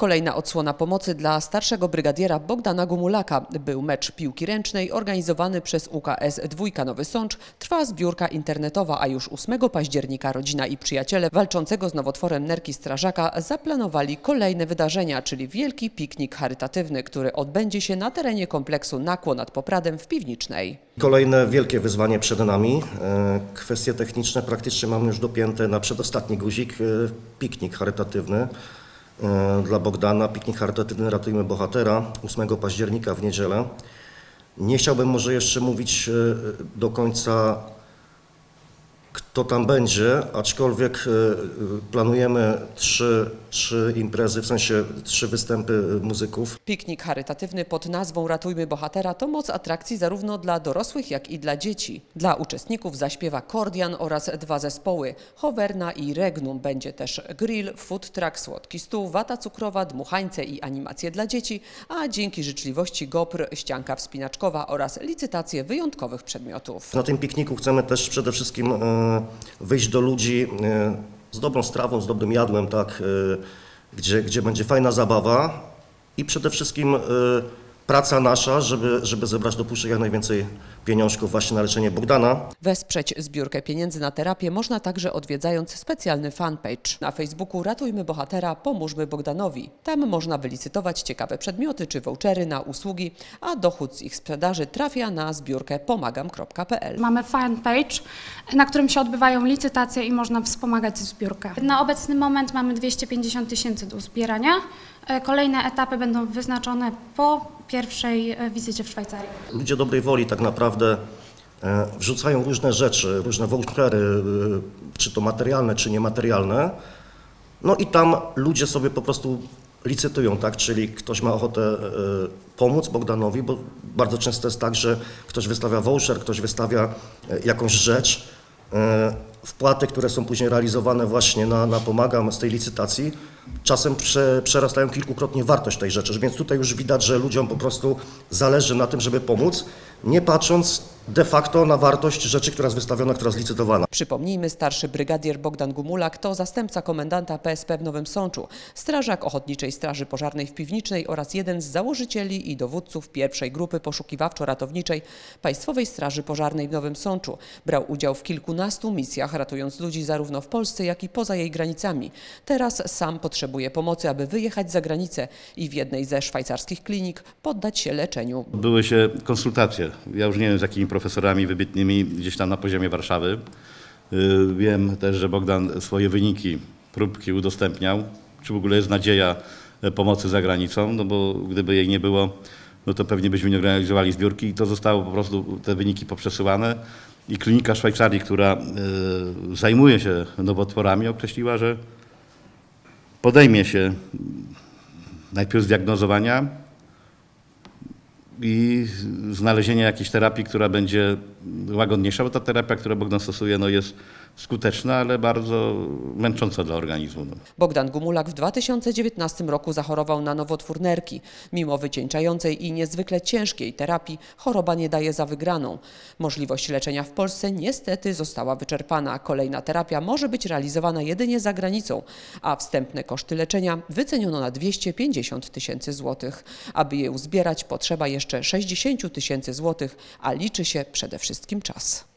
Kolejna odsłona pomocy dla starszego brygadiera Bogdana Gumulaka. Był mecz piłki ręcznej organizowany przez UKS Dwójka Nowy Sącz. Trwa zbiórka internetowa, a już 8 października rodzina i przyjaciele walczącego z nowotworem nerki strażaka zaplanowali kolejne wydarzenia, czyli wielki piknik charytatywny, który odbędzie się na terenie kompleksu Nakło nad Popradem w Piwnicznej. Kolejne wielkie wyzwanie przed nami. E, Kwestie techniczne praktycznie mamy już dopięte na przedostatni guzik. e, Piknik charytatywny dla Bogdana. Piknik charytatywny Ratujmy Bohatera 8 października w niedzielę. Nie chciałbym może jeszcze mówić e, do końca, kto tam będzie, aczkolwiek e, e, planujemy trzy, trzy imprezy, w sensie trzy występy muzyków. Piknik charytatywny pod nazwą Ratujmy Bohatera to moc atrakcji zarówno dla dorosłych, jak i dla dzieci. Dla uczestników zaśpiewa Kordian oraz dwa zespoły, Hoverna i Regnum. Będzie też grill, food truck, słodki stół, wata cukrowa, dmuchańce i animacje dla dzieci, a dzięki życzliwości GoPr, ścianka wspinaczkowa oraz licytacje wyjątkowych przedmiotów. Na tym pikniku chcemy też przede wszystkim e, wyjść do ludzi e, z dobrą strawą, z dobrym jadłem, tak, e, gdzie, gdzie będzie fajna zabawa. I przede wszystkim e, praca nasza, żeby, żeby zebrać do puszek jak najwięcej pieniążków właśnie na leczenie Bogdana. Wesprzeć zbiórkę pieniędzy na terapię można także odwiedzając specjalny fanpage. Na Facebooku Ratujmy Bohatera, pomóżmy Bogdanowi. Tam można wylicytować ciekawe przedmioty czy vouchery na usługi, a dochód z ich sprzedaży trafia na zbiórkę pomagam.pl. Mamy fanpage, na którym się odbywają licytacje i można wspomagać zbiórkę. Na obecny moment mamy 250 tysięcy do zbierania. E, Kolejne etapy będą wyznaczone po pierwszej e, wizycie w Szwajcarii. Ludzie dobrej woli tak naprawdę e, wrzucają różne rzeczy, różne vouchery, e, czy to materialne, czy niematerialne. No i tam ludzie sobie po prostu licytują, tak? Czyli ktoś ma ochotę pomóc Bogdanowi, bo bardzo często jest tak, że ktoś wystawia voucher, ktoś wystawia jakąś rzecz. Wpłaty, które są później realizowane właśnie na, na Pomagam z tej licytacji, czasem prze, przerastają kilkukrotnie wartość tej rzeczy. Więc tutaj już widać, że ludziom po prostu zależy na tym, żeby pomóc, nie patrząc de facto na wartość rzeczy, która jest wystawiona, która jest licytowana. Przypomnijmy, starszy brygadier Bogdan Gumulak to zastępca komendanta PSP w Nowym Sączu, strażak Ochotniczej Straży Pożarnej w Piwnicznej oraz jeden z założycieli i dowódców pierwszej grupy poszukiwawczo-ratowniczej Państwowej Straży Pożarnej w Nowym Sączu. Brał udział w kilkunastu misjach, ratując ludzi zarówno w Polsce, jak i poza jej granicami. Teraz sam potrzebuje pomocy, aby wyjechać za granicę i w jednej ze szwajcarskich klinik poddać się leczeniu. Były się konsultacje. Ja już nie wiem z jakimi profesorami wybitnymi gdzieś tam na poziomie Warszawy. Yy, Wiem też, że Bogdan swoje wyniki, próbki udostępniał. Czy w ogóle jest nadzieja e, pomocy za granicą? No bo gdyby jej nie było, no to pewnie byśmy nie organizowali zbiórki i to zostało po prostu te wyniki poprzesyłane. I klinika Szwajcarii, która yy, zajmuje się nowotworami, określiła, że podejmie się najpierw zdiagnozowania i znalezienia jakiejś terapii, która będzie łagodniejsza, bo ta terapia, którą Bogdan stosuje, no jest skuteczna, ale bardzo męcząca dla organizmu. Bogdan Gumulak w 2019 roku zachorował na nowotwór nerki. Mimo wycieńczającej i niezwykle ciężkiej terapii, choroba nie daje za wygraną. Możliwość leczenia w Polsce niestety została wyczerpana. Kolejna terapia może być realizowana jedynie za granicą, a wstępne koszty leczenia wyceniono na 250 tysięcy złotych. Aby je uzbierać potrzeba jeszcze 60 tysięcy złotych, a liczy się przede wszystkim czas.